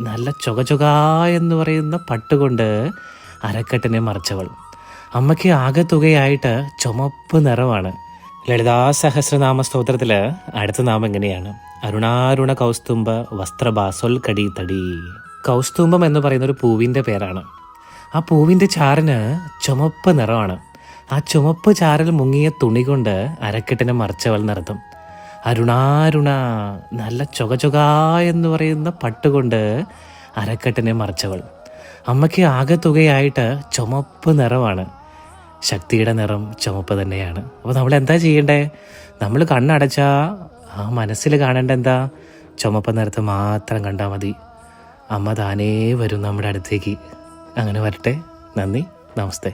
നല്ല ചുക എന്ന് പറയുന്ന പട്ടുകൊണ്ട് അരക്കെട്ടിനെ മറച്ചവൾ. അമ്മയ്ക്ക് ആകെ തുകയായിട്ട് ചുമപ്പ് നിറമാണ്. ലളിതാ സഹസ്രനാമ സ്തോത്രത്തിൽ അടുത്ത നാമം എങ്ങനെയാണ് അരുണാരുണ കൗസ്തുംബ വസ്ത്രബാസൊൽ കടി തടി. കൗസ്തുംബം എന്ന് പറയുന്ന ഒരു പൂവിന്റെ പേരാണ്. ആ പൂവിന്റെ ചാറിന് ചുമപ്പ് നിറമാണ്. ആ ചുമപ്പ് ചാറിൽ മുങ്ങിയ തുണി കൊണ്ട് അരക്കെട്ടിനെ മറച്ചവൾ നടത്തും അരുണാരുണ നല്ല ചൊക എന്ന് പറയുന്ന പട്ടുകൊണ്ട് അരക്കെട്ടിനെ മറിച്ചവൾ. അമ്മയ്ക്ക് ആകെ തുകയായിട്ട് ചുമപ്പ് നിറമാണ്. ശക്തിയുടെ നിറം ചുമപ്പ് തന്നെയാണ്. അപ്പോൾ നമ്മൾ എന്താ ചെയ്യണ്ടേ? നമ്മൾ കണ്ണടച്ചാൽ ആ മനസ്സിൽ കാണേണ്ട എന്താ? ചുമപ്പ് നിറത്ത് മാത്രം കണ്ടാൽ മതി. അമ്മ താനേ വരും നമ്മുടെ അടുത്തേക്ക്. അങ്ങനെ വരട്ടെ. നന്ദി. നമസ്തേ.